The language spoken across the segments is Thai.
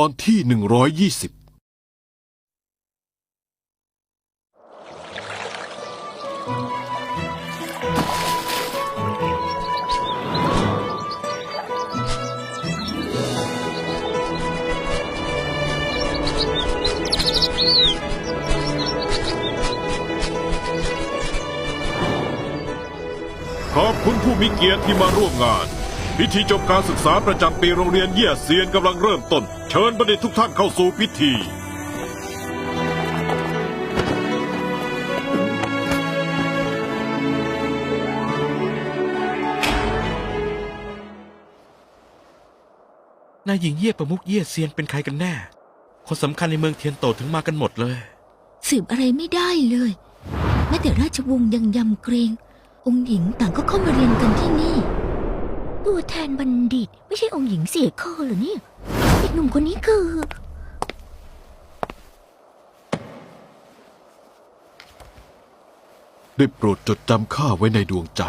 อนที่หนึ่งร้อยยี่สิบขอบคุณผู้มีเกียรติที่มาร่วมงาน พิธีจบการศึกษาประจำปีโรงเรียนเยี่ยเซียนกำลังเริ่มต้น เชิญบัณฑิตทุกท่านเข้าสู่พิธี นายหญิงเย่ประมุกเย่เซียนเป็นใครกันแน่ คนสำคัญในเมืองเทียนโตถึงมากันหมดเลย สืบอะไรไม่ได้เลยแม้แต่ราชวงศ์ยังยำเกรง องค์หญิงต่างก็เข้ามาเรียนกันที่นี่ ตัวแทนบัณฑิต ไม่ใช่องค์หญิงเสียข้อเหรอเนี่ยเด็ก หนุ่มคนนี้คือ ได้โปรดจดจำข้าไว้ในดวงใจ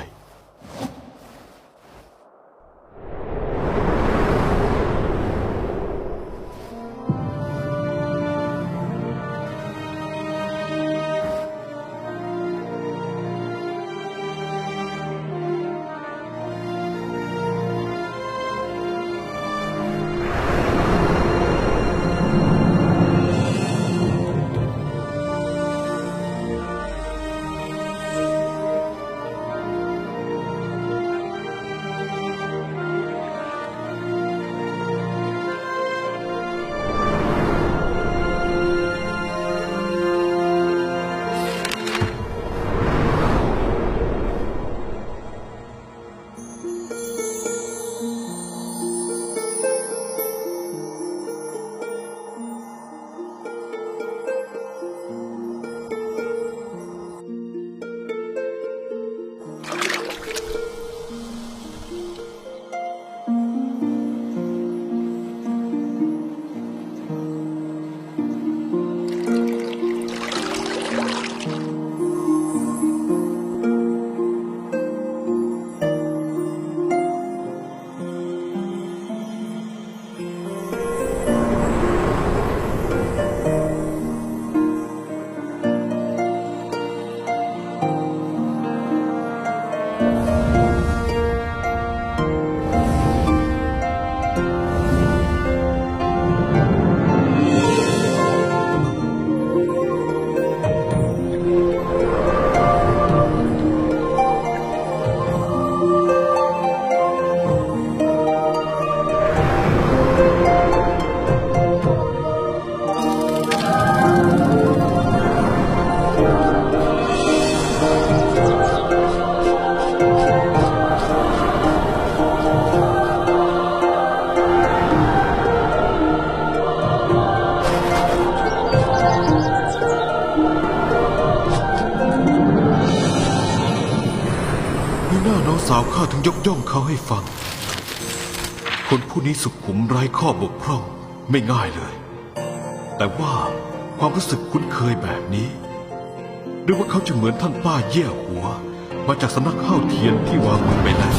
สาวข้าถึงยกย่องเขาให้ฟัง คนผู้นี้สุขุมไร้ข้อบกพร่องไม่ง่ายเลย แต่ว่าความรู้สึกคุ้นเคยแบบนี้ หรือว่าเขาจะเหมือนท่านป้าเย่หัว มาจากสำนักข้าวเทียนที่วางมือไปแล้ว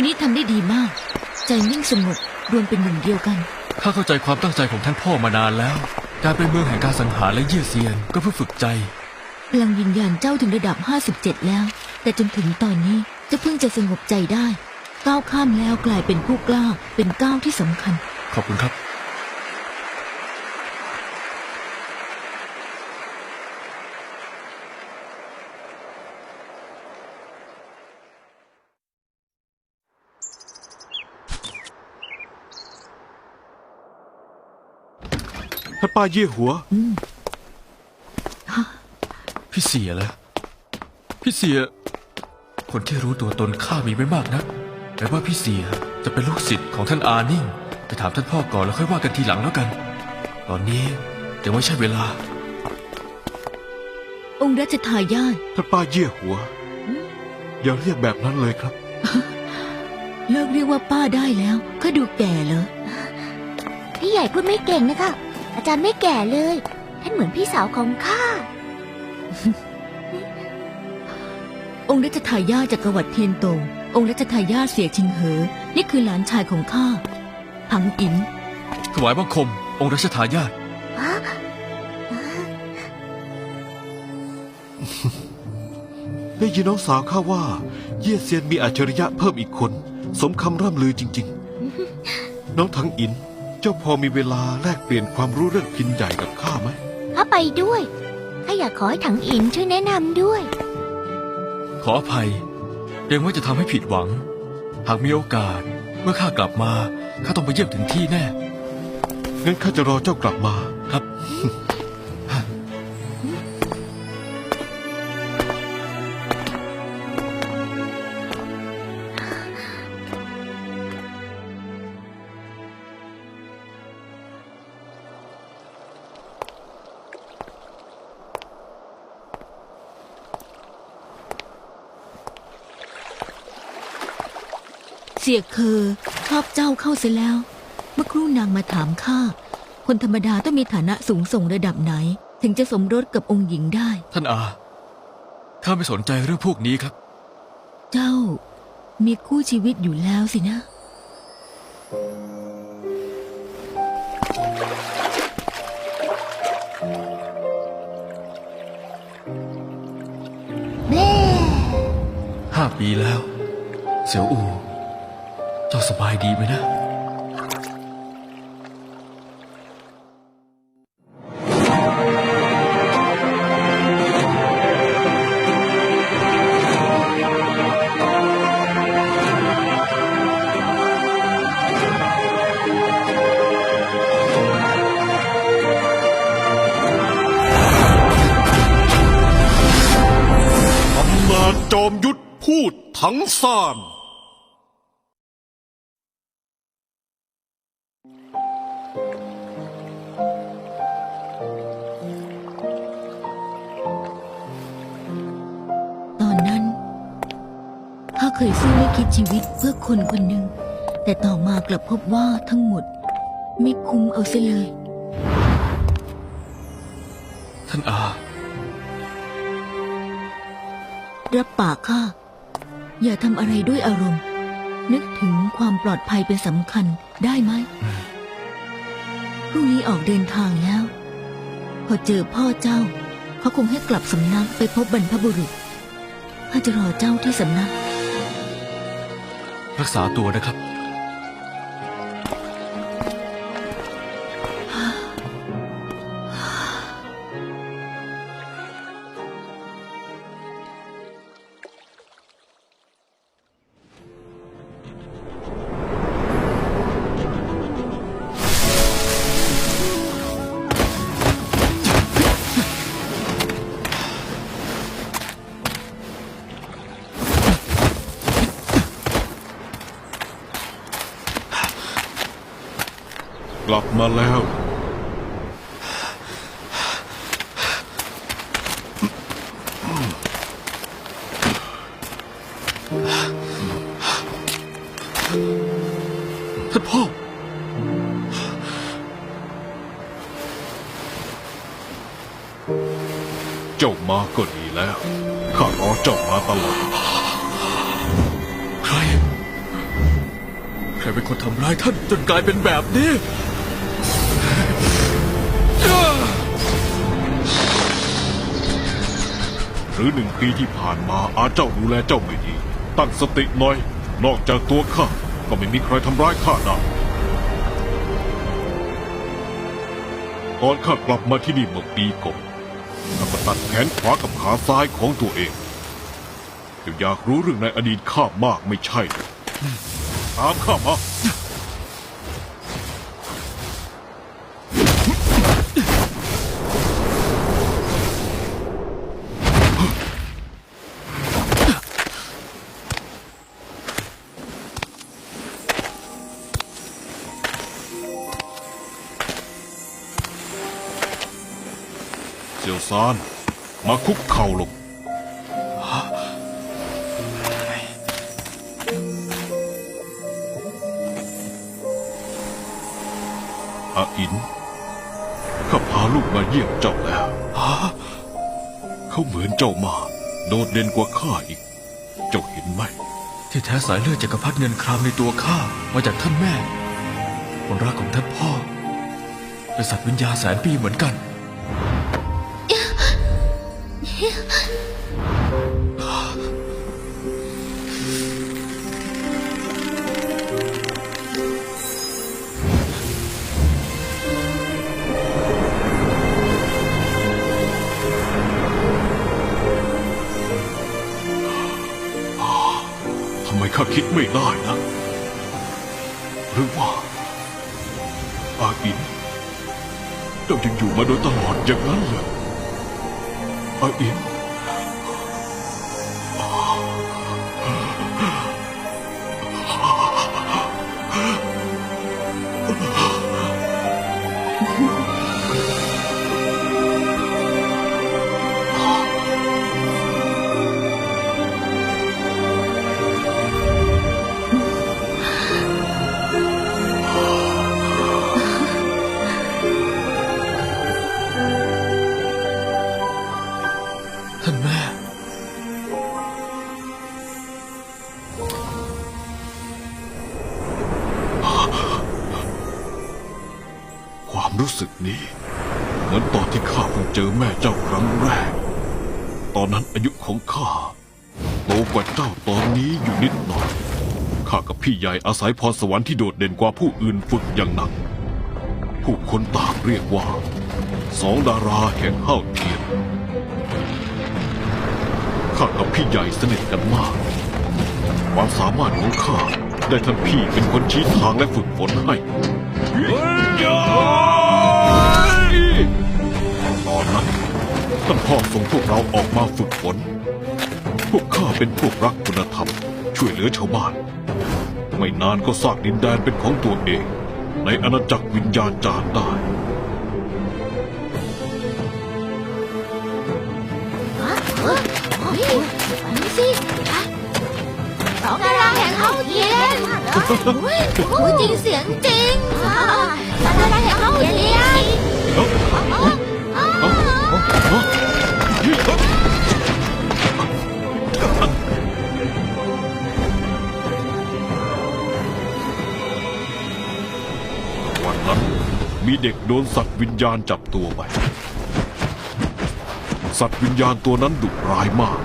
วันนี้ทำได้ดีมาก ใจนิ่งสงบรวมเป็นหนึ่งเดียวกัน ข้าเข้าใจความตั้งใจของท่านพ่อมานานแล้ว การเป็นเมืองแห่งการสังหารและเยี่ยเซียนก็เพื่อฝึกใจ พลังวิญญาณเจ้าถึงระดับ 57 แล้ว แต่จนถึงตอนนี้เจะเพิ่งจะสงบใจได้ ก้าวข้ามแล้วกลายเป็นผู้กล้าเป็นก้าวที่สำคัญ ขอบคุณครับ ท่านป้าเยี่ยหัว พี่เสียแล้วพี่เสีย คนที่รู้ตัวตนข้ามีไม่มากนักแต่ว่าพี่เสียจะเป็นลูกศิษย์ของท่านอานิ่งไปถามท่านพ่อก่อนแล้วค่อยว่ากันทีหลังแล้วกัน ตอนนี้ยังไม่ใช่เวลา องค์รัชทายาทท่านป้าเยี่ยหัว อย่าเรียกแบบนั้นเลยครับ เลิกเรียกว่าป้าได้แล้วก็ดูแก่เหรอพี่ใหญ่พูดไม่เก่งนะคะ อาจารย์ไม่แก่เลย ท่านเหมือนพี่สาวของข้า องค์รัชทายาทจักรวรรดิเทียนโตงองค์รัชทายาทเสียชิงเหอ นี่คือหลานชายของข้าพังอิน ถวายบังคม องค์รัชทายาทได้ยินน้องสาวข้าว่า เยี่ยเซียนมีอัจฉริยะเพิ่มอีกคน สมคำร่ำลือจริง ๆ น้องทั้งอิน เจ้าพอมีเวลาแลกเปลี่ยนความรู้เรื่องพินใหญ่กับข้าไหมข้าไปด้วยข้าอยากขอให้ถังอินช่วยแนะนำด้วย ขออภัยเกรงว่าจะทำให้ผิดหวัง หากมีโอกาส เมื่อข้ากลับมาข้าต้องไปเยี่ยมถึงที่แน่ งั้นข้าจะรอเจ้ากลับมา ครับ เสียเคอชอบเจ้าเข้าเสียแล้ว เมื่อครู่นางมาถามข้าคนธรรมดาต้องมีฐานะสูงส่งระดับไหน ถึงจะสมรสกับองค์หญิงได้ ท่านอา ข้าไม่สนใจเรื่องพวกนี้ครับ เจ้ามีคู่ชีวิตอยู่แล้วสินะแม่ห้าปีแล้ว เสี่ยวอู เจ้าสบายดีไหมนะอำนาจจอมยุทธพูดทั้งซ่าน เคยสู้และคิดชีวิตเพื่อคนคนหนึ่ง แต่ต่อมากลับพบว่าทั้งหมด ไม่คุ้มเอาเสียเลย ท่านอา รับปากข้าอย่าทำอะไรด้วยอารมณ์ นึกถึงความปลอดภัยเป็นสำคัญได้ไหมพรุ่งนี้ออกเดินทางแล้ว พอเจอพ่อเจ้าเขาคงให้กลับสำนักไปพบบรรพบุรุษข้าจะรอเจ้าที่สำนัก รักษาตัวนะครับ มาแล้ว ท่านพ่อ เจ้ามาก็ดีแล้ว ข้ารอเจ้ามาตลอด ใคร ใครเป็นคนทำร้ายท่านจนกลายเป็นแบบนี้ หรือหนึ่งปีที่ผ่านมาอาเจ้าดูแลเจ้าไม่ดี ตั้งสติหน่อย นอกจากตัวข้าก็ไม่มีใครทำร้ายข้าได้ตอนข้ากลับมาที่นี่เมื่อปีก่อนข้าก็ตัดแขนขวากับขาซ้ายของตัวเองเจ้าอยากรู้เรื่องในอดีตข้ามากไม่ใช่เหรอตามข้ามา ซาน มาคุกเข่าลงอาอิน ข้าพาลูกมาเยี่ยมเจ้าแล้ว เขาเหมือนเจ้ามากโดดเด่นกว่าข้าอีก เจ้าเห็นไหม ที่แท้สายเลือดจักรพรรดิเงินครามในตัวข้ามาจากท่านแม่คนรักของท่านพ่อเป็นสัตว์วิญญาณแสนปีเหมือนกัน ทำไมข้าคิดไม่ได้นะ หรือว่า อาอินเจ้ายังอยู่มาโดยตลอดอย่างนั้นเหร ออ ที่ข้าเพิ่งเจอแม่เจ้าครั้งแรก ตอนนั้นอายุของข้าโตกว่าเจ้าตอนนี้อยู่นิดหน่อย ข้ากับพี่ใหญ่อาศัยพรสวรรค์ที่โดดเด่นกว่าผู้อื่นฝึกอย่างหนัก ผู้คนต่างเรียกว่า สองดาราแห่งห้าวเทียน ข้ากับพี่ใหญ่สนิทกันมาก ความสามารถของข้าได้ท่านพี่เป็นคนชี้ทางและฝึกฝนให้ พ่อส่งพวกเราออกมาฝึกฝน พวกข้าเป็นพวกรักคุณธรรม ช่วยเหลือชาวบ้าน ไม่นานก็สร้างดินแดนเป็นของตัวเอง ในอาณาจักรวิญญาณจารได้นี่สิสองดาราแห่งเฮาเทียนจริงเสียงจริง มีเด็กโดนสัตว์วิญญาณจับตัวไป สัตว์วิญญาณตัวนั้นดุร้ายมาก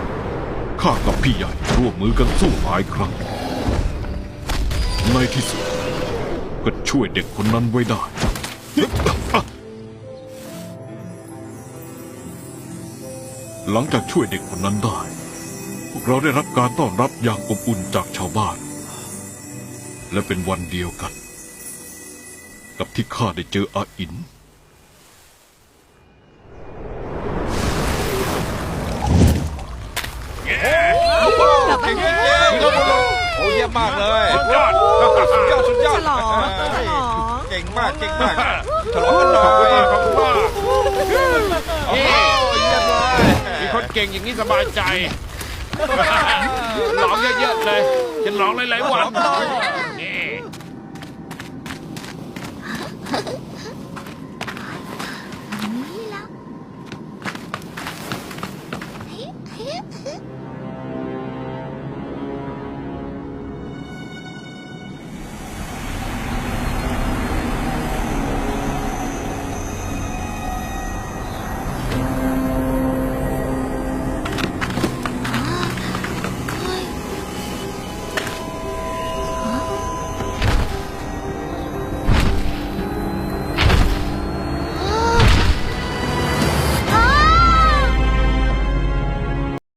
ข้ากับพี่ใหญ่ร่วมมือกันสู้หลายครั้ง ในที่สุดก็ช่วยเด็กคนนั้นไว้ได้ หลังจากช่วยเด็กคนนั้นได้ พวกเราได้รับการต้อนรับอย่างอบอุ่นจากชาวบ้าน และเป็นวันเดียวกัน กับที่ข้าได้เจออาอินโอ้เยี่ยมมากเลยสุดยอด สุดยอดสุดยอดฉลองฉลองเก่งมากเก่งมากฉลองกันหน่อยขอบคุณมากโอ้เยี่ยมเลยมีคนเก่งอย่างนี้สบายใจร้องเยอะๆเลยจะร้องหลายๆวัน Ha ha ha.